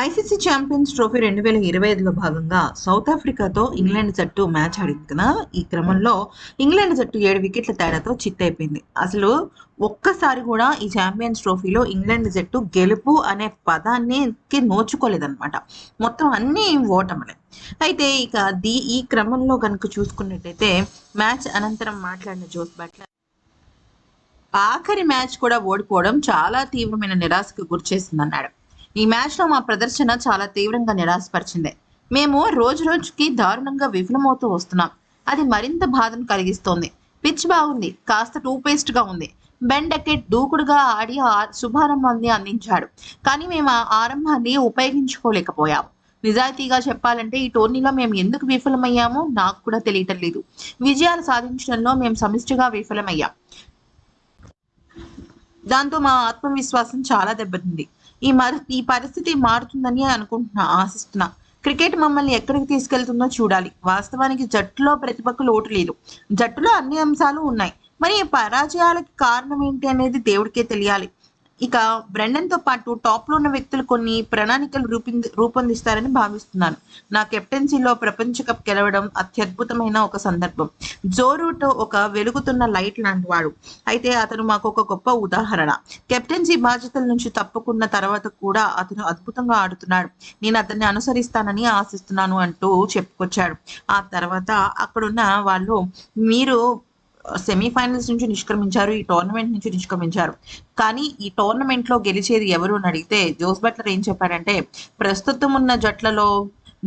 ICC champions trophy రెండు వేల ఇరవై ఐదులో భాగంగా సౌత్ ఆఫ్రికాతో ఇంగ్లాండ్ జట్టు మ్యాచ్ ఆడింది కదా ఈ క్రమంలో ఇంగ్లాండ్ జట్టు ఏడు వికెట్ల తేడాతో చిత్తైపోయింది. అసలు ఒక్కసారి కూడా ఈ ఛాంపియన్స్ ట్రోఫీలో ఇంగ్లాండ్ జట్టు గెలుపు అనే పదానికి నోచుకోలేదన్నమాట. మొత్తం అన్ని ఓటములే. అయితే ఇక దీ ఈ క్రమంలో కనుక చూసుకున్నట్టయితే మ్యాచ్ అనంతరం మాట్లాడిన జోస్ బట్లర్ ఆఖరి మ్యాచ్ కూడా ఓడిపోవడం చాలా తీవ్రమైన నిరాశకు గురిచేసిందన్నాడు ఈ మ్యాచ్లో మా ప్రదర్శన చాలా తీవ్రంగా నిరాశపరిచింది. మేము రోజు రోజుకి దారుణంగా విఫలమవుతూ వస్తున్నాం. అది మరింత బాధను కలిగిస్తోంది. పిచ్ బాగుంది. కాస్త టూ గా ఉంది. బెన్ దూకుడుగా ఆడి శుభారంభాన్ని అందించాడు. కానీ మేము ఆ ఆరంభాన్ని ఉపయోగించుకోలేకపోయాము నిజాయితీగా చెప్పాలంటే ఈ టోర్నీలో మేము ఎందుకు విఫలమయ్యామో నాకు కూడా తెలియటం లేదు. విజయాలు సాధించడంలో మేము సమిష్టిగా విఫలమయ్యాం. దాంతో మా ఆత్మవిశ్వాసం చాలా దెబ్బతింది. ఈ మరి ఈ పరిస్థితి మారుతుందని అనుకుంటున్నా ఆశిస్తున్నా. క్రికెట్ మమ్మల్ని ఎక్కడికి తీసుకెళ్తుందో చూడాలి. వాస్తవానికి జట్టులో ప్రతిభకు లోటు లేదు. జట్టులో అన్ని అంశాలు ఉన్నాయి. మరి ఈ పరాజయాలకి కారణం ఏంటి అనేది దేవుడికే తెలియాలి. ఇక బ్రెండన్తో పాటు టాప్లో ఉన్న వ్యక్తులు కొన్ని ప్రణాళికలు రూపొంది రూపొందిస్తారని భావిస్తున్నాను. నా కెప్టెన్సీలో ప్రపంచ కప్ గెలవడం అత్యద్భుతమైన ఒక సందర్భం. జో రూట్ ఒక వెలుగుతున్న లైట్ లాంటి వాడు. అయితే అతను మాకు ఒక గొప్ప ఉదాహరణ. కెప్టెన్సీ బాధ్యతల నుంచి తప్పుకున్న తర్వాత కూడా అతను అద్భుతంగా ఆడుతున్నాడు. నేను అతన్ని అనుసరిస్తానని ఆశిస్తున్నాను అంటూ చెప్పుకొచ్చాడు. ఆ తర్వాత అక్కడున్న వాళ్ళు మీరు సెమీఫైనల్స్ నుంచి నిష్క్రమించారు ఈ టోర్నమెంట్ నుంచి నిష్క్రమించారు. కానీ ఈ టోర్నమెంట్లో గెలిచేది ఎవరు అని అడిగితే జోస్ బట్లర్ ఏం చెప్పారంటే ప్రస్తుతం ఉన్న జట్లలో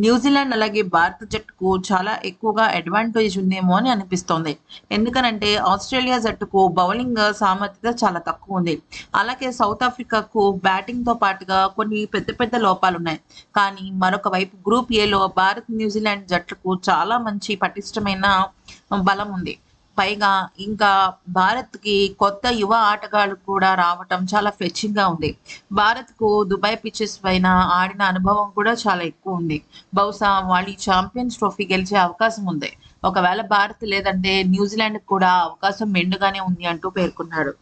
న్యూజిలాండ్ అలాగే భారత జట్టుకు చాలా ఎక్కువగా అడ్వాంటేజ్ ఉందేమో అని అనిపిస్తోంది. ఎందుకనంటే ఆస్ట్రేలియా జట్టుకు బౌలింగ్ సామర్థ్యత చాలా తక్కువ ఉంది. అలాగే సౌత్ ఆఫ్రికాకు బ్యాటింగ్తో పాటుగా కొన్ని పెద్ద పెద్ద లోపాలు ఉన్నాయి. కానీ మరొక వైపు గ్రూప్ ఏలో భారత్ న్యూజిలాండ్ జట్లకు చాలా మంచి పటిష్టమైన బలం ఉంది. పైగా ఇంకా భారత్కి కొత్త యువ ఆటగాళ్ళు కూడా రావటం చాలా ఫెచ్చింగ్గా ఉంది. భారత్కు దుబాయ్ పిచ్చెస్ పైన ఆడిన అనుభవం కూడా చాలా ఎక్కువ ఉంది. బహుశా వాళ్ళు ఈ ఛాంపియన్స్ ట్రోఫీ గెలిచే అవకాశం ఉంది. ఒకవేళ భారత్ లేదంటే న్యూజిలాండ్ కూడా అవకాశం మెండుగానే ఉంది అంటూ పేర్కొన్నాడు